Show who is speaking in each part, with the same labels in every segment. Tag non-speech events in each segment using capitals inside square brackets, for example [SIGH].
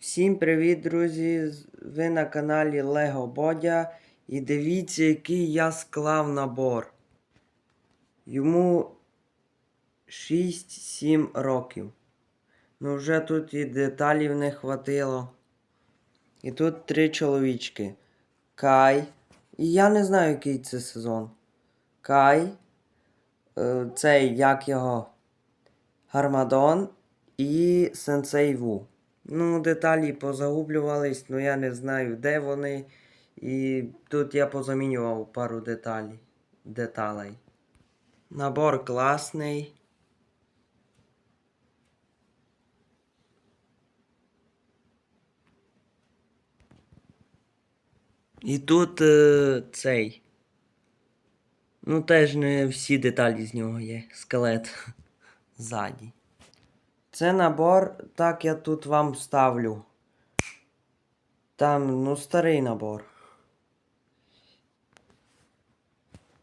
Speaker 1: Всім привіт, друзі! Ви на каналі Лего Бодя. І дивіться, який я склав набор. Йому 6-7 років. Ну вже тут і деталів не хватило. І тут три чоловічки. Кай. І я не знаю, який це сезон. Кай. е, Цей, як його. Гармадон і Сенсей Ву. Ну, деталі позагублювались, ну я не знаю, де вони. І тут я позамінював пару деталей. деталей. Набор класний. І тут е, цей. Ну, теж не всі деталі з нього є. Скелет [LAUGHS] ззаді. Це набор, так я тут вам ставлю. Там, ну, старий набор.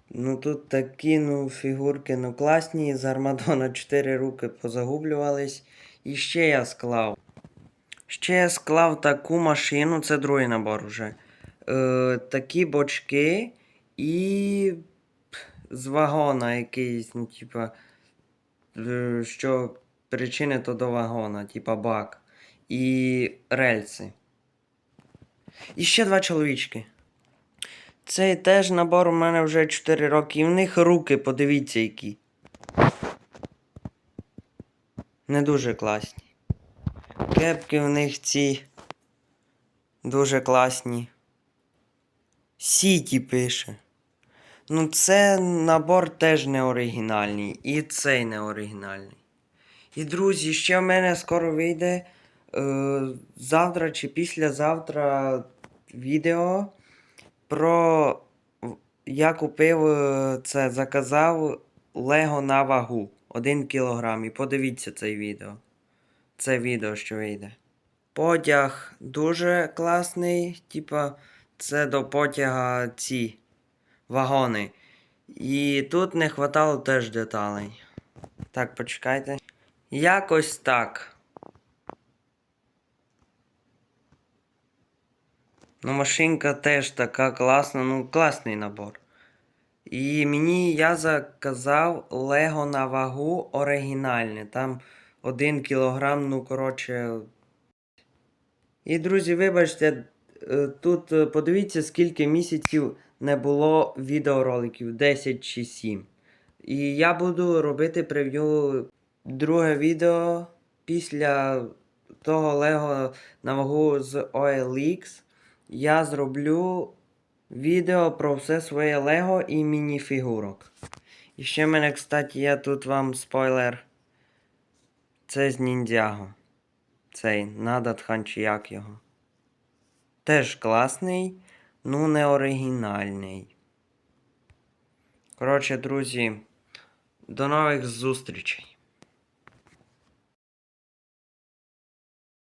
Speaker 1: Ну тут такі, ну, фігурки, ну, класні. З Армадона 4 руки позагублювались. І ще я склав. Ще я склав таку машину, це другий набор вже. Е, такі бочки і з вагона якийсь, ну, типа, е, що причинито до вагона, типа бак. І рельси. І ще два чоловічки. Цей теж набор у мене вже 4 роки. І в них руки, подивіться, які. Не дуже класні. Кепки в них ці дуже класні. Сіті пише. Ну, це набор теж не оригінальний. І цей не оригінальний. І, друзі, ще в мене скоро вийде е, завтра чи післязавтра відео про я купив е, це, заказав Лего на вагу 1 кілограм. І подивіться це відео. Це відео, що вийде. Потяг дуже класний. Типа, це до потяга ці вагони. І тут не хватало теж деталей. Так, почекайте. Якось так. Ну, машинка теж така класна, ну, класний набор. І мені я заказав Лего на вагу оригінальне. Там 1 кілограм, ну, коротше. І, друзі, вибачте, е, тут е, подивіться, скільки місяців не було відеороликів 10 чи 7. І я буду робити прев'ю друге відео після того Лего на вагу з OLX. Я зроблю відео про все своє Лего і мініфігурок. І ще в мене, кстати, є тут вам спойлер. Це з ніндзяго. Цей Надатхан чи як його. Теж класний, ну не оригінальний. Коротше, друзі, до нових зустрічей.